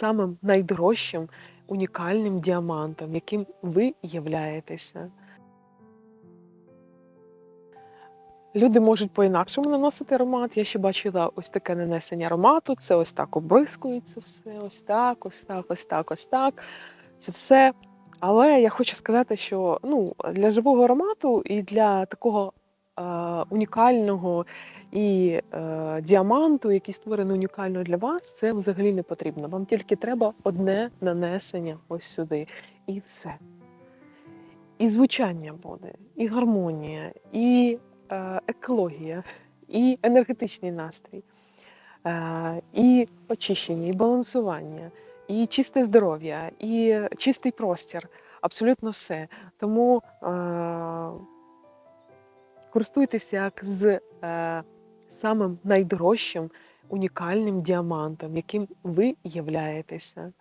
самим найдорожчим унікальним діамантом, яким ви являєтеся. Люди можуть по-інакшому наносити аромат. Я ще бачила ось таке нанесення аромату. Це ось так обрискується все, ось так, ось так, ось так, ось так. Це все. Але я хочу сказати, що ну, для живого аромату і для такого е, унікального і е, діаманту, який створений унікально для вас, це взагалі не потрібно. Вам тільки треба одне нанесення ось сюди, і все. І звучання буде, і гармонія, і е, екологія, і енергетичний настрій, е, і очищення, і балансування, і чисте здоров'я, і чистий простір. Абсолютно все. Тому е, користуйтеся як з е, самим найдорожчим унікальним діамантом, яким ви являєтеся.